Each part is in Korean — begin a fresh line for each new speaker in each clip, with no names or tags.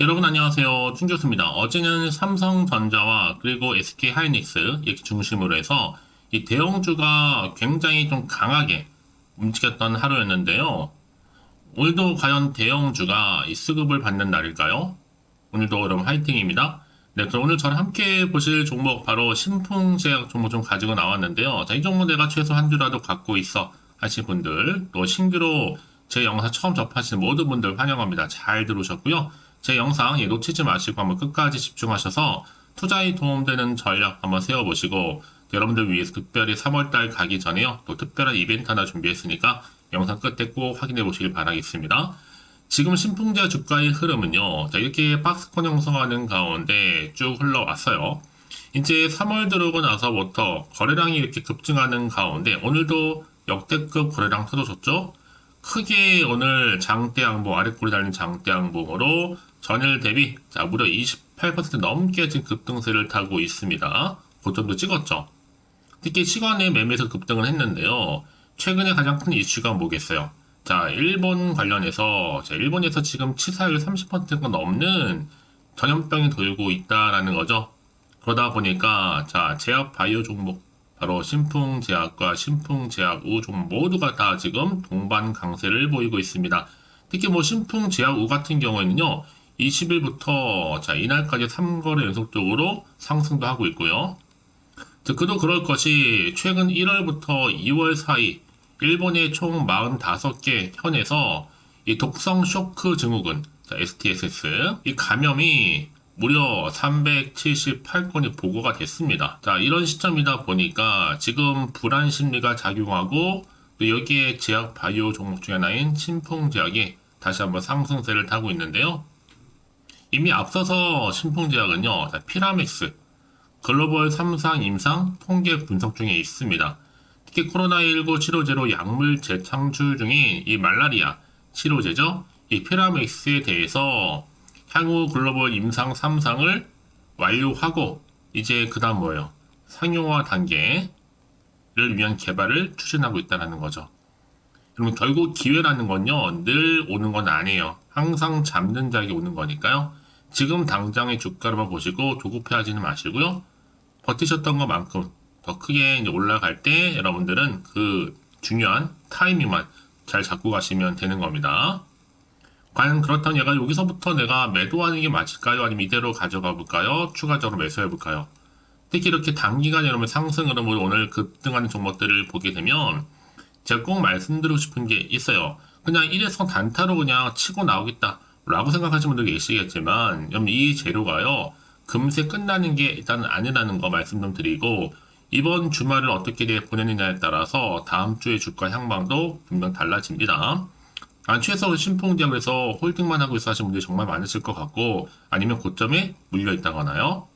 여러분 안녕하세요. 충조수입니다. 어제는 삼성전자와 그리고 SK 하이닉스 이렇게 중심으로 해서 이 대형주가 굉장히 좀 강하게 움직였던 하루였는데요. 오늘도 과연 대형주가 이 수급을 받는 날일까요? 오늘도 그럼 화이팅입니다. 네, 그럼 오늘 저랑 함께 보실 종목 바로 신풍제약 종목 좀 가지고 나왔는데요. 자, 이 종목 내가 최소 한 주라도 갖고 있어 하신 분들, 또 신규로 제 영상 처음 접하시는 모든 분들 환영합니다. 잘 들으셨고요. 제 영상 예, 놓치지 마시고 한번 끝까지 집중하셔서 투자에 도움되는 전략 한번 세워보시고 여러분들 위해서 특별히 3월달 가기 전에요. 또 특별한 이벤트 하나 준비했으니까 영상 끝에 꼭 확인해 보시길 바라겠습니다. 지금 신풍제 주가의 흐름은요. 자, 이렇게 박스권 형성하는 가운데 쭉 흘러왔어요. 이제 3월 들어오고 나서부터 거래량이 이렇게 급증하는 가운데 오늘도 역대급 거래량 터져줬죠. 크게 오늘 장대 항복 아래꼬리 달린 장대 항복으로 전일 대비 자 무려 28% 넘게 지금 급등세를 타고 있습니다. 고점도 찍었죠. 특히 시간에 매매에서 급등을 했는데요. 최근에 가장 큰 이슈가 뭐겠어요? 자, 일본 관련해서 자, 일본에서 지금 치사율 30%가 넘는 전염병이 돌고 있다라는 거죠. 그러다 보니까 자, 제약 바이오 종목 바로 신풍제약과 신풍제약우 모두가 다 지금 동반 강세를 보이고 있습니다. 특히 뭐 신풍제약우 같은 경우에는요. 20일부터 자, 이날까지 3거래 연속적으로 상승도 하고 있고요. 자, 그도 그럴 것이 최근 1월부터 2월 사이 일본의 총 45개 현에서 이 독성 쇼크 증후군 자, STSS 이 감염이 무려 378건이 보고가 됐습니다. 자, 이런 시점이다 보니까 지금 불안 심리가 작용하고 또 여기에 제약 바이오 종목 중에 하나인 신풍제약이 다시 한번 상승세를 타고 있는데요. 이미 앞서서 신풍제약은요, 자, 피라믹스, 글로벌 3상 임상 통계 분석 중에 있습니다. 특히 코로나19 치료제로 약물 재창출 중인 이 말라리아 치료제죠. 이 피라믹스에 대해서 향후 글로벌 임상 3상을 완료하고 이제 그 다음 뭐예요? 상용화 단계를 위한 개발을 추진하고 있다는 거죠. 그러면 결국 기회라는 건요 늘 오는 건 아니에요. 항상 잡는 자에게 오는 거니까요. 지금 당장의 주가로만 보시고 조급해하지는 마시고요. 버티셨던 것만큼 더 크게 올라갈 때 여러분들은 그 중요한 타이밍만 잘 잡고 가시면 되는 겁니다. 과연 그렇다면 얘가 여기서부터 내가 매도하는 게 맞을까요? 아니면 이대로 가져가 볼까요? 추가적으로 매수해 볼까요? 특히 이렇게 단기간 여러분 상승 흐름으로 오늘 급등하는 종목들을 보게 되면 제가 꼭 말씀드리고 싶은 게 있어요. 그냥 1에서 단타로 그냥 치고 나오겠다 라고 생각하시는 분들 계시겠지만 이 재료가요 금세 끝나는 게 일단은 아니라는 거 말씀 좀 드리고 이번 주말을 어떻게 보내느냐에 따라서 다음 주의 주가 향방도 분명 달라집니다. 안 최소 신풍제약에서 홀딩만 하고 있어 하시는 분들이 정말 많으실 것 같고 아니면 고점에 물려 있다거나요.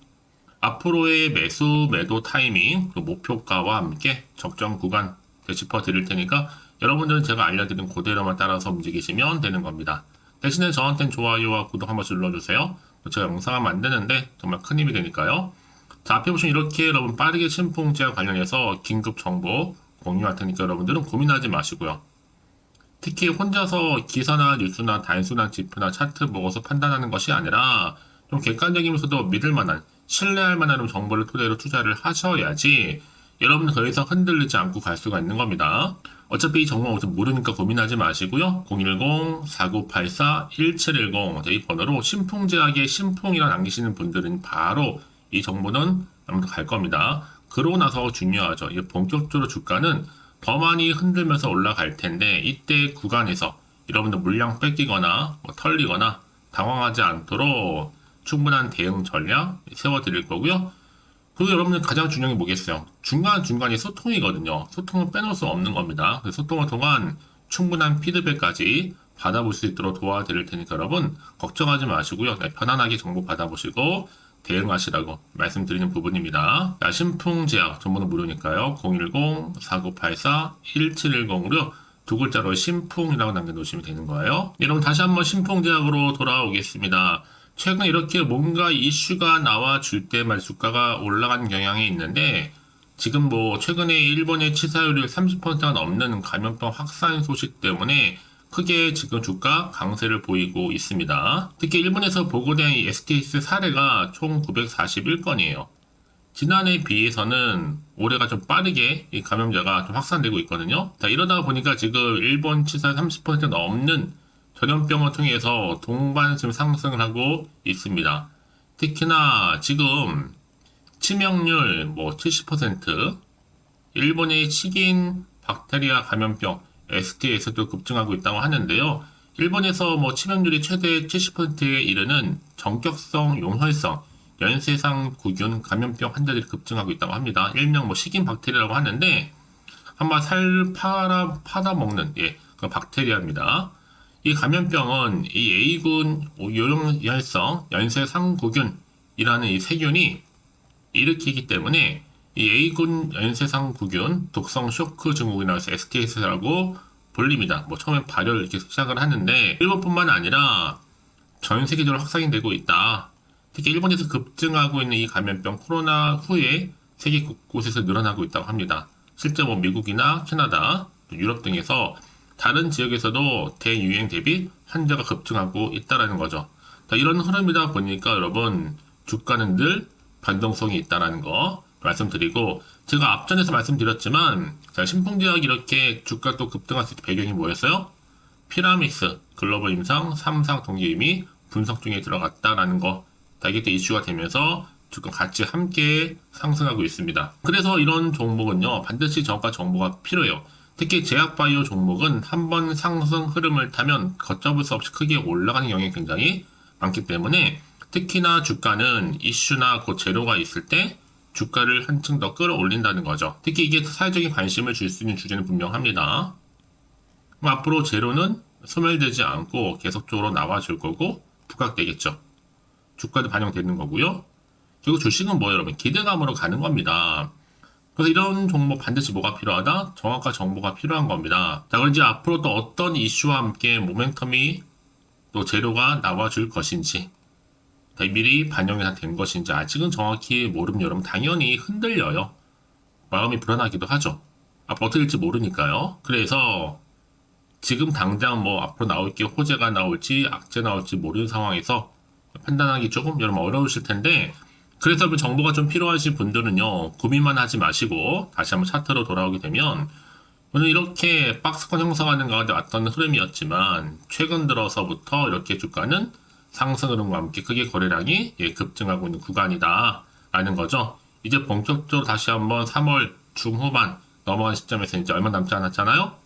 앞으로의 매수 매도 타이밍 그리고 목표가와 함께 적정 구간 짚어 드릴 테니까 여러분들은 제가 알려드린 그대로만 따라서 움직이시면 되는 겁니다. 대신에 저한테는 좋아요와 구독 한 번씩 눌러주세요. 제가 영상을 만드는데 정말 큰 힘이 되니까요. 자, 앞에 보시면 이렇게 여러분 빠르게 신풍제와 관련해서 긴급 정보 공유할 테니까 여러분들은 고민하지 마시고요. 특히 혼자서 기사나 뉴스나 단순한 지표나 차트 보고서 판단하는 것이 아니라 좀 객관적이면서도 믿을 만한 신뢰할 만한 정보를 토대로 투자를 하셔야지 여러분 더 이상 흔들리지 않고 갈 수가 있는 겁니다. 어차피 이 정보 어디서 모르니까 고민하지 마시고요. 010-4984-1710이 번호로 신풍제약의 신풍이라 남기시는 분들은 바로 이 정보는 아무튼 갈 겁니다. 그러고 나서 중요하죠. 이 본격적으로 주가는 더 많이 흔들면서 올라갈 텐데 이때 구간에서 여러분들 물량 뺏기거나 뭐 털리거나 당황하지 않도록 충분한 대응 전략 세워드릴 거고요. 그리고 여러분들 가장 중요한 게 뭐겠어요? 중간중간이 소통이거든요. 소통은 빼놓을 수 없는 겁니다. 그 소통을 통한 충분한 피드백까지 받아볼 수 있도록 도와드릴 테니까 여러분 걱정하지 마시고요. 네, 편안하게 정보 받아보시고 대응하시라고 말씀드리는 부분입니다. 자, 신풍제약 전부는 무료니까요. 010-4984-1710으로 두 글자로 신풍이라고 남겨놓으시면 되는 거예요. 여러분 다시 한번 신풍제약으로 돌아오겠습니다. 최근 이렇게 뭔가 이슈가 나와줄 때만 주가가 올라가는 경향이 있는데 지금 뭐 최근에 일본의 치사율이 30%가 넘는 감염병 확산 소식 때문에 크게 지금 주가 강세를 보이고 있습니다. 특히 일본에서 보고된 이 SKS 사례가 총 941건이에요. 지난해에 비해서는 올해가 좀 빠르게 이 감염자가 좀 확산되고 있거든요. 자, 이러다 보니까 지금 일본 치사 30% 넘는 전염병을 통해서 동반심 상승을 하고 있습니다. 특히나 지금 치명률 뭐 70%, 일본의 식인 박테리아 감염병 SK에서도 급증하고 있다고 하는데요. 일본에서 뭐 치명률이 최대 70%에 이르는 전격성 용혈성 연쇄상 구균 감염병 환자들이 급증하고 있다고 합니다. 일명 뭐 식인 박테리아라고 하는데 한번 살 팔아 파다 먹는 예, 그 박테리아입니다. 이 감염병은 이 A군 요령열성 연쇄상구균이라는 이 세균이 일으키기 때문에 이 A군 연쇄상구균 독성 쇼크 증후군이라고 해서 SKS라고 불립니다. 뭐 처음에 발열 이렇게 시작을 하는데 일본뿐만 아니라 전 세계적으로 확산이 되고 있다. 특히 일본에서 급증하고 있는 이 감염병 코로나 후에 세계 곳곳에서 늘어나고 있다고 합니다. 실제 뭐 미국이나 캐나다, 또 유럽 등에서 다른 지역에서도 대유행 대비 환자가 급증하고 있다라는 거죠. 자, 이런 흐름이다 보니까 여러분 주가는 늘 변동성이 있다라는 거 말씀드리고 제가 앞전에서 말씀드렸지만 자, 신풍제약이 이렇게 주가 또 급등할 수 있는 배경이 뭐였어요? 피라믹스 글로벌 임상 3상 동기임이 분석 중에 들어갔다라는 거 자, 이게 또 이슈가 되면서 주가 같이 함께 상승하고 있습니다. 그래서 이런 종목은요 반드시 저가 정보가 필요해요. 특히 제약바이오 종목은 한 번 상승 흐름을 타면 걷잡을 수 없이 크게 올라가는 경향이 굉장히 많기 때문에 특히나 주가는 이슈나 그 재료가 있을 때 주가를 한층 더 끌어올린다는 거죠. 특히 이게 사회적인 관심을 줄 수 있는 주제는 분명합니다. 앞으로 재료는 소멸되지 않고 계속적으로 나와줄 거고 부각되겠죠. 주가도 반영되는 거고요. 그리고 주식은 뭐 여러분 기대감으로 가는 겁니다. 그래서 이런 종목 반드시 뭐가 필요하다? 정확한 정보가 필요한 겁니다. 자, 그럼 이제 앞으로 또 어떤 이슈와 함께 모멘텀이 또 재료가 나와줄 것인지 자, 미리 반영이 다 된 것인지 아직은 정확히 모르면 여러분 당연히 흔들려요. 마음이 불안하기도 하죠. 앞으로 어떻게 될지 모르니까요. 그래서 지금 당장 뭐 앞으로 나올 게 호재가 나올지 악재 나올지 모르는 상황에서 판단하기 조금 여러분 어려우실 텐데 그래서 여러분 정보가 좀 필요하신 분들은요 고민만 하지 마시고 다시 한번 차트로 돌아오게 되면 오늘 이렇게 박스권 형성하는 가운데 왔던 흐름이었지만 최근 들어서부터 이렇게 주가는 상승 흐름과 함께 크게 거래량이 예, 급증하고 있는 구간이다 라는 거죠. 이제 본격적으로 다시 한번 3월 중후반 넘어간 시점에서 이제 얼마 남지 않았잖아요.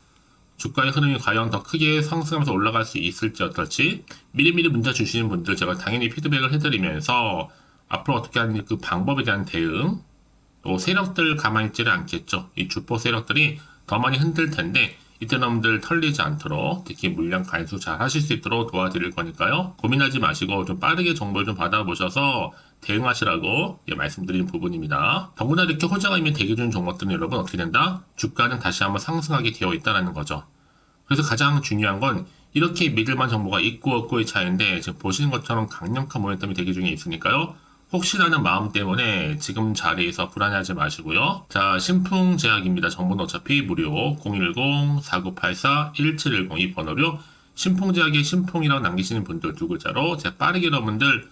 주가의 흐름이 과연 더 크게 상승하면서 올라갈 수 있을지 어떨지 미리미리 문자 주시는 분들 제가 당연히 피드백을 해드리면서 앞으로 어떻게 하는 그 방법에 대한 대응 또 세력들 가만히 있지를 않겠죠. 이 주포 세력들이 더 많이 흔들 텐데 놈들 털리지 않도록 특히 물량 간수 잘 하실 수 있도록 도와드릴 거니까요. 고민하지 마시고 좀 빠르게 정보를 좀 받아보셔서 대응하시라고 예, 말씀드린 부분입니다. 더구나 이렇게 호재가 있는 대기 중 종목들은 여러분 어떻게 된다? 주가는 다시 한번 상승하게 되어 있다는 거죠. 그래서 가장 중요한 건 이렇게 믿을만 정보가 있고 없고의 차이인데 지금 보시는 것처럼 강력한 모멘텀이 대기 중에 있으니까요. 혹시라는 마음 때문에 지금 자리에서 불안해하지 마시고요. 자, 신풍제약입니다. 정보는 어차피 무료 010-4984-1710 이 번호로 신풍제약의 신풍이라고 남기시는 분들 두 글자로 제가 빠르게 여러분들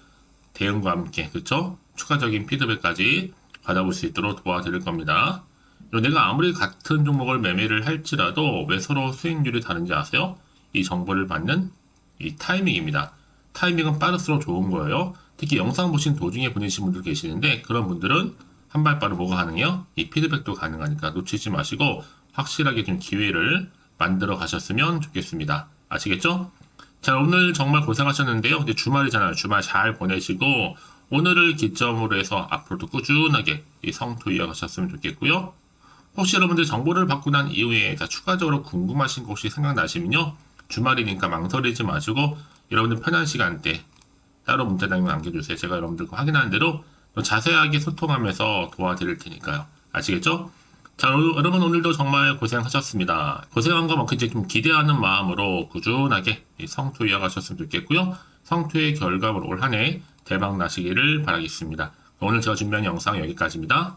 대응과 함께 그렇죠? 추가적인 피드백까지 받아볼 수 있도록 도와드릴 겁니다. 내가 아무리 같은 종목을 매매를 할지라도 왜 서로 수익률이 다른지 아세요? 이 정보를 받는 이 타이밍입니다. 타이밍은 빠를수록 좋은 거예요. 특히 영상 보신 도중에 보내신 분들 계시는데 그런 분들은 한 발 빠르 뭐가 가능해요? 이 피드백도 가능하니까 놓치지 마시고 확실하게 좀 기회를 만들어 가셨으면 좋겠습니다. 아시겠죠? 자 오늘 정말 고생하셨는데요. 이제 주말이잖아요. 주말 잘 보내시고 오늘을 기점으로 해서 앞으로도 꾸준하게 이 성투 이어가셨으면 좋겠고요. 혹시 여러분들 정보를 받고 난 이후에 자, 추가적으로 궁금하신 거 혹시 생각나시면요. 주말이니까 망설이지 마시고 여러분들 편한 시간대 따로 문자 남겨 남겨주세요. 제가 여러분들과 확인하는 대로 또 자세하게 소통하면서 도와드릴 테니까요. 아시겠죠? 자, 여러분 오늘도 정말 고생하셨습니다. 고생한 것만큼 이제 좀 기대하는 마음으로 꾸준하게 이 성투 이어가셨으면 좋겠고요. 성투의 결과물 올 한 해 대박 나시기를 바라겠습니다. 오늘 제가 준비한 영상 여기까지입니다.